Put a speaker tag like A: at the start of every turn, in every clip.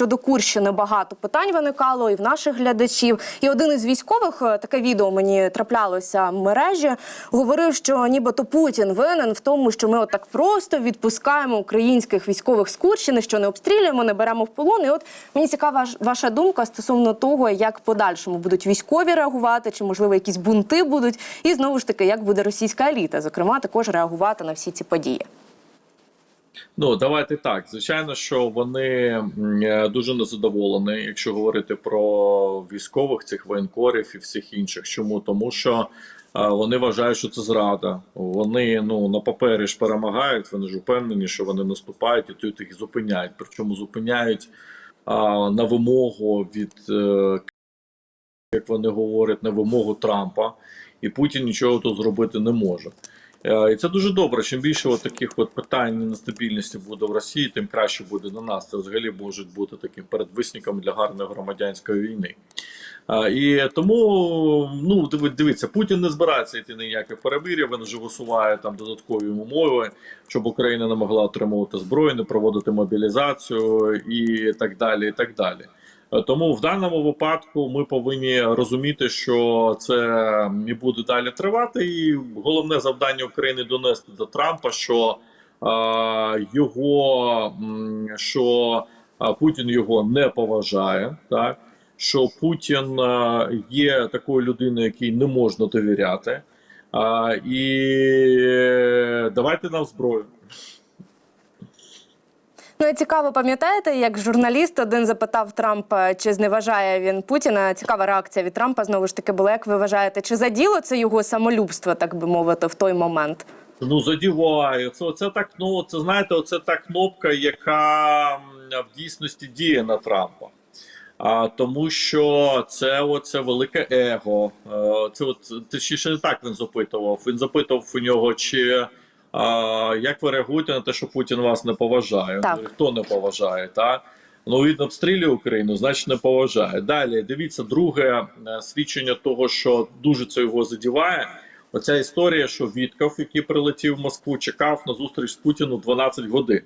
A: Щодо Курщини багато питань виникало і в наших глядачів. І один із військових е, таке відео мені траплялося в мережі. Говорив, що нібито Путін винен в тому, що ми отак просто відпускаємо українських військових з Курщини, що не обстрілюємо, не беремо в полон. І от мені цікава ваша думка стосовно того, як подальшому будуть військові реагувати, чи можливо якісь бунти будуть, і знову ж таки, як буде російська еліта, зокрема, також реагувати на всі ці події.
B: Ну, давайте так. Звичайно, що вони е, дуже незадоволені, якщо говорити про військових цих воєнкорів і всіх інших. Чому? Тому що е, вони вважають, що це зрада. Вони ну на папері ж перемагають. Вони ж упевнені, що вони наступають і тут їх зупиняють. Причому зупиняють а, на вимогу від, е, як вони говорять, на вимогу Трампа, і Путін нічого тут зробити не може. Е, І це дуже добре. Чим більше от таких от питань нестабільності буде в Росії, тим краще буде на нас. Це взагалі може бути таким передвисником для гарної громадянської війни. Е, І тому ну дивіться, Путін не збирається йти ніяке перемир'я. Він вже висуває там додаткові умови, щоб Україна не могла отримувати зброю, не проводити мобілізацію і так далі. І так далі. Е, Тому в даному випадку ми повинні розуміти, що це і буде далі тривати. І головне завдання України донести до Трампа, що е, його що е, Путін його не поважає, так що Путін е, є такою людиною, якій не можна довіряти. А, і е, давайте нам зброю.
A: Ну і цікаво, пам'ятаєте, як журналіст один запитав Трампа, чи зневажає він Путіна. Цікава реакція від Трампа знову ж таки була. Як ви вважаєте, чи заділо це його самолюбство, так би мовити, в той момент?
B: Ну, задіває. Це, це так, ну, це знаєте, оце та кнопка, яка в дійсності діє на Трампа. А, тому що це оце велике его. Е, Це от точніше не так він запитував. Він запитував у нього, чи а, як ви реагуєте на те, що Путін вас не поважає?
A: Так.
B: Хто не поважає, так? Ну, він обстрілює Україну, значить не поважає. Далі дивіться, друге е, свідчення того, що дуже це його задіває. Оця історія, що Вітков, який прилетів в Москву, чекав на зустріч з Путіну 12 годин.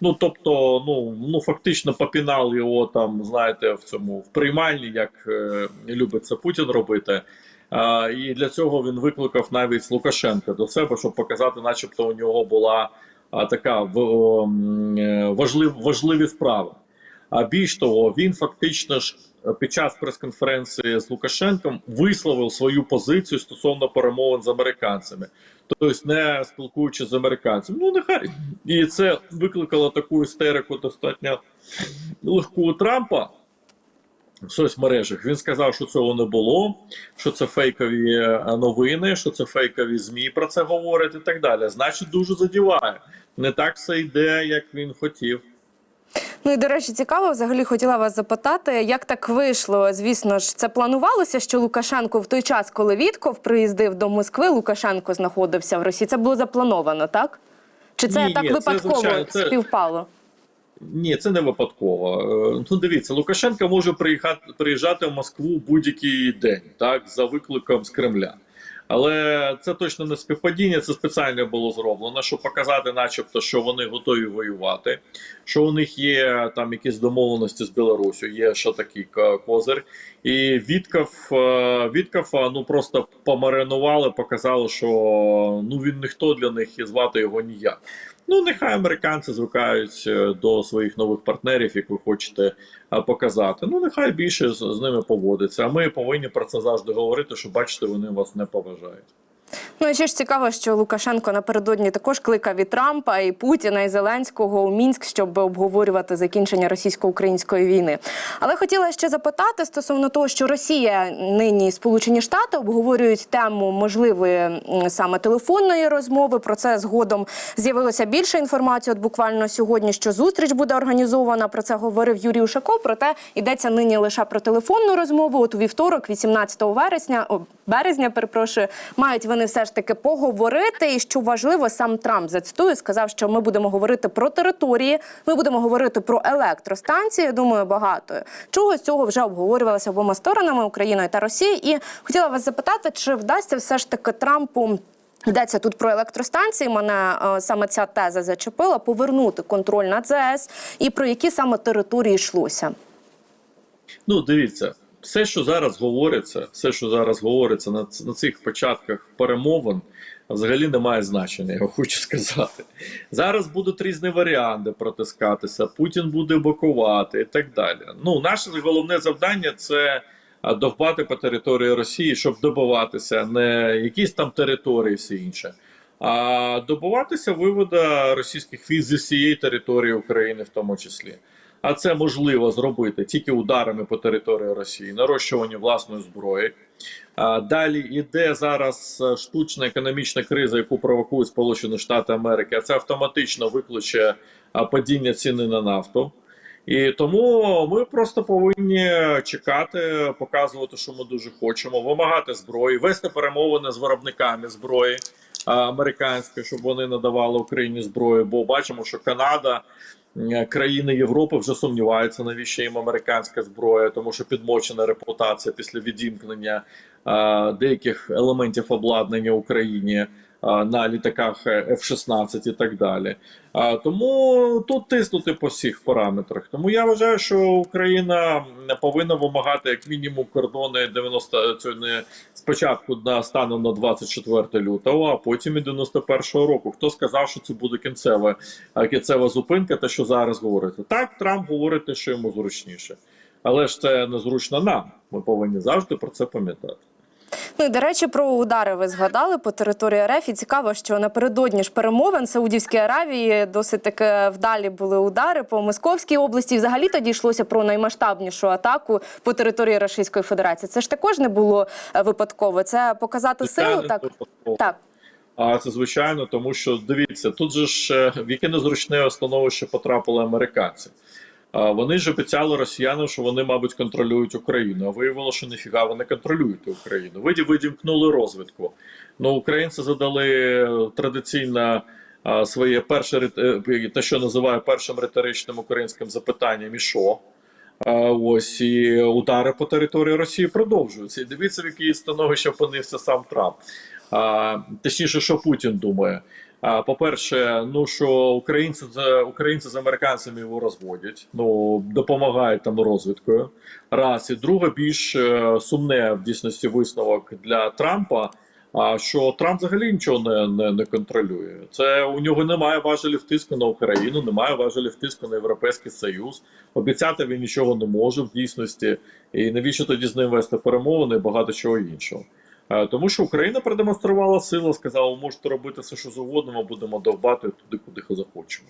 B: Ну тобто, ну ну фактично попінав його там, знаєте, в цьому в приймальні, як е, любить це Путін робити. І для цього він викликав навіть Лукашенка до себе, щоб показати, начебто, у нього була така в, е, важлив, важливі справи. А більш того, він фактично ж під час прес-конференції з Лукашенком висловив свою позицію стосовно перемовин з американцями, тобто не спілкуючись з американцями. Ну нехай і це викликало таку істерику достатньо легку у Трампа в соцмережах. Він сказав, що цього не було, що це фейкові е, новини, що це фейкові змі про це говорять і так далі. Значить, дуже задіває. Не так все йде, як він хотів.
A: Ну і до речі, цікаво, взагалі хотіла вас запитати, як так вийшло. Звісно ж, це планувалося, що Лукашенко в той час, коли Вітков приїздив до Москви, Лукашенко знаходився в Росії. Це було заплановано, так? Чи це
B: Ні,
A: так
B: ні, це,
A: випадково
B: звичайно, це-
A: співпало?
B: Ні, це не випадково. Е, Ну, дивіться, Лукашенко може приїхати приїжджати в Москву будь-який день, так, за викликом з Кремля. Але це точно не співпадіння, це спеціально було зроблено, щоб показати, начебто, що вони готові воювати, що у них є там якісь домовленості з Білорусю, є що такий козир. І Вітков, е, Віткова ну просто помаринували, показали, що ну він ніхто для них і звати його ніяк. Ну, нехай американці звикають е, до своїх нових партнерів, як ви хочете е, показати. Ну, нехай більше з, з ними поводиться. А ми повинні про це завжди говорити, що бачите, вони вас не поважають.
A: Ну і ще ж цікаво, що Лукашенко напередодні також кликав і Трампа, і Путіна, і Зеленського у Мінськ, щоб обговорювати закінчення російсько-української війни. Але хотіла ще запитати стосовно того, що Росія нині Сполучені Штати обговорюють тему можливої саме телефонної розмови. Про це згодом з'явилося більше інформації. От буквально сьогодні, що зустріч буде організована. Про це говорив Юрій Ушаков. Проте йдеться нині лише про телефонну розмову. От у вівторок, 18 вересня, о, березня, перепрошую, мають вони все ж таки поговорити. І що важливо, сам Трамп зацитую, сказав, що ми будемо говорити про території, ми будемо говорити про електростанції. Я думаю, багато чого з цього вже обговорювалося обома сторонами Україною та Росією. І хотіла вас запитати, чи вдасться все ж таки Трампу Йдеться тут про електростанції. Мене е, саме ця теза зачепила повернути контроль над ЗАЕС і про які саме території йшлося.
B: Ну, дивіться, все, що зараз говориться, все, що зараз говориться на, на цих початках перемовин, взагалі не має значення, я хочу сказати. Зараз будуть різні варіанти протискатися, Путін буде блокувати і так далі. Ну, наше головне завдання це а, довбати по території Росії, щоб добиватися не якісь там території, все інше. А добуватися вивода російських військ зі всієї території України, в тому числі. А це можливо зробити тільки ударами по території Росії, нарощуванні власної зброї. Далі йде зараз е, штучна економічна криза, яку провокують Сполучені Штати Америки. А це автоматично викличе падіння ціни на нафту. І тому ми просто повинні чекати, показувати, що ми дуже хочемо, вимагати зброї, вести перемовини з виробниками зброї американської, щоб вони надавали Україні зброю. Бо бачимо, що Канада, країни Європи вже сумніваються, навіщо їм американська зброя, тому що підмочена репутація після відімкнення деяких елементів обладнання Україні на літаках F-16 і так далі. Тому тут тиснути по всіх параметрах. Тому я вважаю, що Україна повинна вимагати як мінімум кордони 90 цього не спочатку на станом на 24 лютого, а потім і 91-го року. Хто сказав, що це буде кінцева, кінцева зупинка, те, що зараз говорите? Так, Трамп говорить, що йому зручніше. Але ж це незручно нам. Ми повинні завжди про це пам'ятати.
A: Ну і до речі, про удари ви згадали по території РФ. І цікаво, що напередодні ж перемовин Саудівській Аравії досить таки вдалі були удари по Московській області. І Взагалі тоді йшлося про наймасштабнішу атаку по території Російської Федерації. Це ж також не було е, випадково. Це показати силу. Так
B: випадково.
A: так.
B: А це звичайно, тому що дивіться, тут же ж е, в яке незручне становище потрапили американці. Вони ж обіцяли росіянам, що вони, мабуть, контролюють Україну. А виявилося, що ніфіга вони контролюють Україну. Ви видімкнули розвідку. Ну, українці задали традиційно своє перше е, те, що називаю першим риторичним українським запитанням, і що? Ось і удари по території Росії продовжуються. І дивіться, в якій становище опинився сам Трамп. А, точніше, що Путін думає. А, по-перше, ну що українці з українці з американцями його розводять, ну допомагають там розвідкою. Раз і друге, більш е, сумне в дійсності висновок для Трампа. А що Трамп взагалі нічого не, не, не контролює. Це у нього немає важелів тиску на Україну, немає важелів тиску на Європейський Союз. Обіцяти він нічого не може в дійсності. І навіщо тоді з ним вести перемовини і багато чого іншого. Е, Тому що Україна продемонструвала силу, сказала, можете робити все, що завгодно, ми будемо довбати туди, куди захочемо.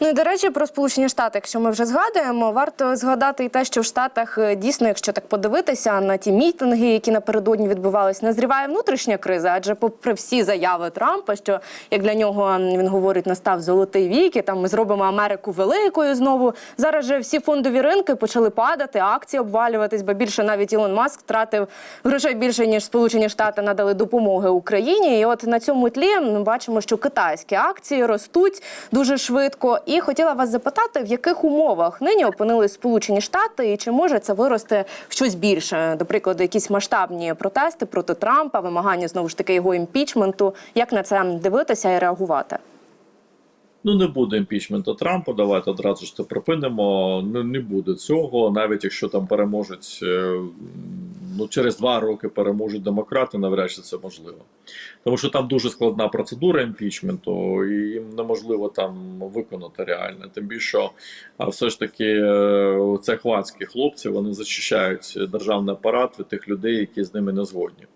A: Ну і до речі, про Сполучені Штати, якщо ми вже згадуємо, варто згадати і те, що в Штатах е, дійсно, якщо так подивитися на ті мітинги, які напередодні відбувались, назріває внутрішня криза, адже попри всі заяви Трампа, що як для нього він говорить, настав золотий вік, і там ми зробимо Америку великою знову. Зараз же всі фондові ринки почали падати, акції обвалюватись, бо більше навіть Ілон Маск втратив грошей більше ніж Сполучені Штати надали допомоги Україні. І от на цьому тлі ми бачимо, що китайські акції ростуть дуже швидко. І хотіла вас запитати, в яких умовах нині опинились Сполучені Штати, і чи може це вирости в щось більше? До прикладу, якісь масштабні протести проти Трампа, вимагання знову ж таки його імпічменту. Як на це дивитися і реагувати?
B: Ну, не буде імпічменту Трампа. Давайте одразу ж це припинимо. Не, не буде цього, навіть якщо там переможуть е, ну, через два роки переможуть демократи, навряд чи це можливо. Тому що там дуже складна процедура імпічменту, і їм неможливо там виконати реально. Тим більше, а все ж таки е, це хвацькі хлопці, вони зачищають державний апарат від тих людей, які з ними не згодні.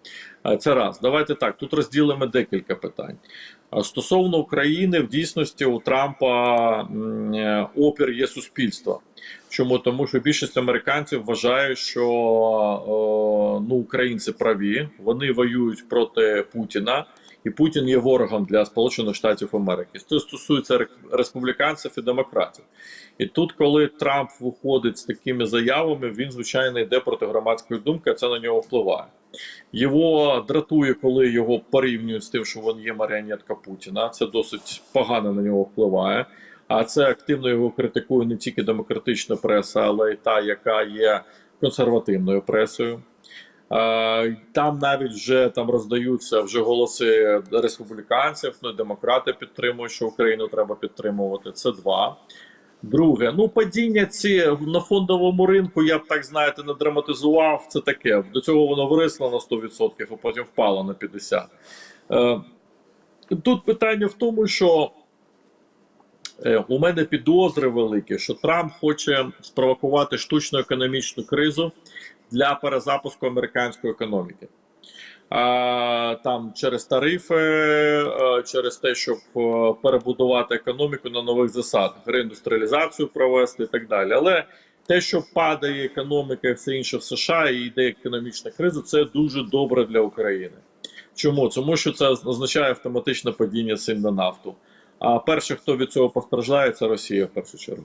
B: Е, Це раз. Давайте так. Тут розділимо декілька питань. Стосовно України, в дійсності у Трампа е, опір є суспільство. Чому? Тому що більшість американців вважають, що ну, українці праві, вони воюють проти Путіна, і Путін є ворогом для Сполучених Штатів Америки. Це стосується ре- республіканців і демократів. І тут, коли Трамп виходить з такими заявами, він звичайно йде проти громадської думки, це на нього впливає. Його дратує, коли його порівнюють з тим, що він є маріонетка Путіна. Це досить погано на нього впливає. А це активно його критикує не тільки демократична преса, але й та, яка є консервативною пресою. Там навіть вже там роздаються вже голоси республіканців. Ну, демократи підтримують, що Україну треба підтримувати. Це два. Друге, ну падіння ці на фондовому ринку, я б так знаєте, не драматизував. Це таке. До цього воно виросло на 100%, а потім впало на 50%. Е, Тут питання в тому, що е, у мене підозри великі, що Трамп хоче спровокувати штучну економічну кризу для перезапуску американської економіки. Там через тарифи, через те, щоб перебудувати економіку на нових засадах, реіндустріалізацію провести і так далі. Але те, що падає економіка і все інше в США, і йде економічна криза, це дуже добре для України. Чому? Тому що це означає автоматичне падіння цін на нафту. А перше, хто від цього постраждає, це Росія в першу чергу.